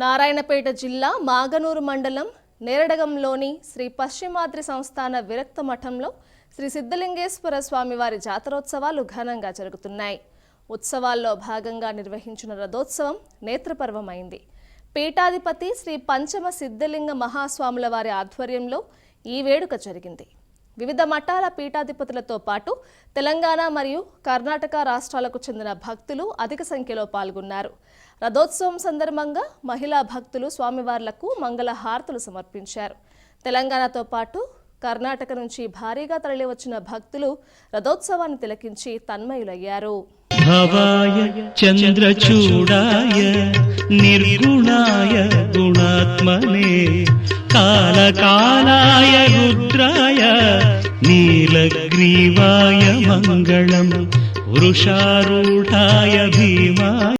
నారాయణపేట జిల్లా మాగనూరు మండలం నేరడగంలోని శ్రీ పశ్చిమాద్రి సంస్థాన విరక్త మఠంలో శ్రీ సిద్ధలింగేశ్వర స్వామివారి జాతరోత్సవాలు ఘనంగా జరుగుతున్నాయి. ఉత్సవాల్లో భాగంగా నిర్వహించిన రథోత్సవం నేత్రపర్వమైంది. పీఠాధిపతి శ్రీ పంచమ సిద్ధలింగ మహాస్వాముల వారి ఆధ్వర్యంలో ఈ వేడుక జరిగింది. వివిధ మఠాల పీఠాధిపతులతో పాటు తెలంగాణ మరియు కర్ణాటక రాష్ట్రాలకు చెందిన భక్తులు అధిక సంఖ్యలో పాల్గొన్నారు. రథోత్సవం సందర్భంగా మహిళా భక్తులు స్వామివార్లకు మంగళ హారతులు సమర్పించారు. తెలంగాణతో పాటు కర్ణాటక నుంచి భారీగా తరలివచ్చిన భక్తులు రథోత్సవాన్ని తిలకించి తన్మయులయ్యారు. భవాయ చంద్రచూడాయ నిర్గుణాయ గుణాత్మనే కాలకాలాయ రుద్రాయ नीलग्रीवाय मङ्गलम् वृषारूढाय भीमाय